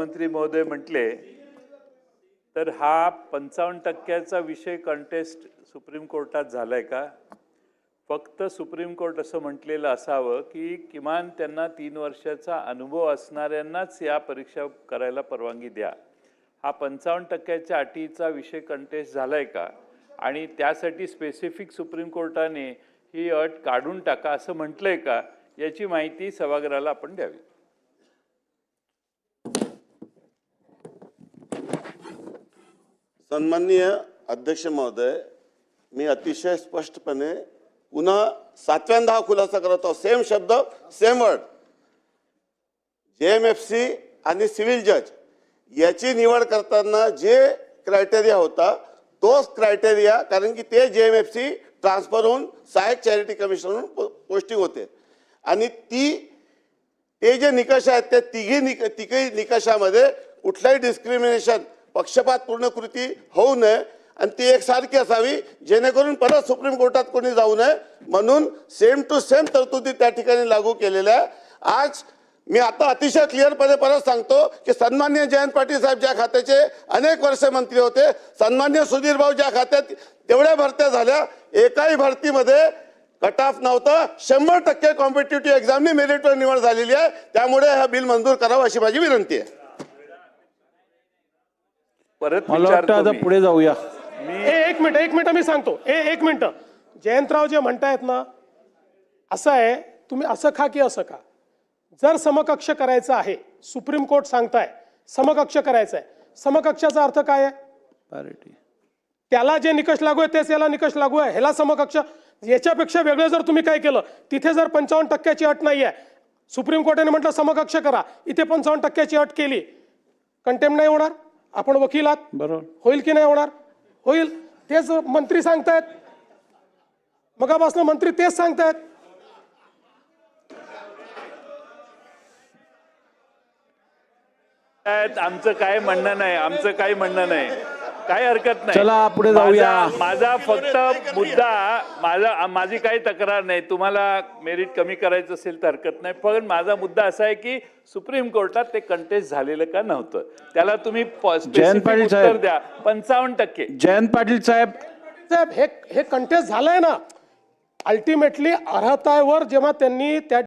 मुख्यमंत्री महोदय म्हटले तर हा पंचावन्न टक्क्याचा विषय कंटेस्ट सुप्रीम कोर्टात झालाय का? फक्त सुप्रीम कोर्ट असं म्हटलेलं असावं की किमान त्यांना तीन वर्षाचा अनुभव असणाऱ्यांनाच या परीक्षा करायला परवानगी द्या. हा पंचावन्न टक्क्याच्या अटीचा विषय कंटेस्ट झालाय का? आणि त्यासाठी स्पेसिफिक सुप्रीम कोर्टाने ही अट काढून टाका असं म्हटलंय का? याची माहिती सभागृहाला आपण द्यावी. सन्माननीय अध्यक्ष महोदय मी अतिशय स्पष्टपणे पुन्हा सातव्यांदा हा खुलासा करत आहोत. सेम शब्द same word J M F C आणि सिव्हिल जज याची निवड करताना जे क्रायटेरिया होता तोच क्रायटेरिया कारण की ते जे एम एफ सी ट्रान्सफर होऊन सहाय्यक चॅरिटी कमिशनर म्हणून पोस्टिंग होते. आणि ती ते जे निकष आहेत त्या तिघी निक तिघी निकषामध्ये कुठलाही डिस्क्रिमिनेशन पक्षपात पूर्ण कृती होऊ नये आणि ती एकसारखी असावी जेणेकरून परत सुप्रीम कोर्टात कोणी जाऊ नये. म्हणून सेम टू सेम तरतुदी त्या ठिकाणी लागू केलेल्या आहे आज मी आता अतिशय क्लिअरपणे परत सांगतो की सन्मान्य जयंत पाटील साहेब ज्या खात्याचे अनेक वर्ष मंत्री होते सन्मान्य सुधीर भाऊ ज्या खात्यात तेवढ्या भरत्या झाल्या एकाही भरतीमध्ये कट ऑफ नव्हतं. शंभर टक्के कॉम्पिटेटिव्ह एक्झामनी मेरिटवर निवड झालेली आहे. त्यामुळे हा बिल मंजूर करावं अशी माझी विनंती आहे. परत मला वाटतं आता. पुढे जाऊया. ए एक मिनिट एक मिनिट मी सांगतो. ए एक मिनिट. जयंतराव जे म्हणतायत ना असं आहे तुम्ही असं खा की असं खा. जर समकक्ष करायचं आहे सुप्रीम कोर्ट सांगताय समकक्ष करायचं आहे. समकक्षाचा अर्थ काय आहे? पॅरिटी त्याला जे निकष लागू आहे तेच याला निकष लागू आहे. ह्याला समकक्ष याच्यापेक्षा वेगळं जर तुम्ही काय केलं तिथे जर पंचावन्न टक्क्याची अट नाही आहे सुप्रीम कोर्टाने म्हटलं समकक्ष करा. इथे पंचावन्न टक्क्याची अट केली. कंटेम नाही होणार? आपण वकील आहात. बरोबर. होईल की नाही होणार? होईल. तेच मंत्री सांगतायत. मगापासून मंत्री तेच सांगतायत. त्यात आमचं काय म्हणणं नाही. आमचं काही म्हणणं नाही. काही हरकत नाही. चला, पुढे जाऊया. माझा- फक्त मुद्दा माझा माझी काही तक्रार नाही. तुम्हाला मेरिट कमी करायचं असेल तर हरकत नाही. पण माझा मुद्दा असा आहे की सुप्रीम कोर्टात ते कंटेस्ट झालेलं का नव्हतं? त्याला तुम्ही specific पाटील उत्तर साहेब. द्या. पंचावन्न टक्के. जयंत पाटील साहेब. साहेब हे हे कंटेस्ट झालंय ना. अल्टिमेटली अर्हतावर जेव्हा त्यांनी त्या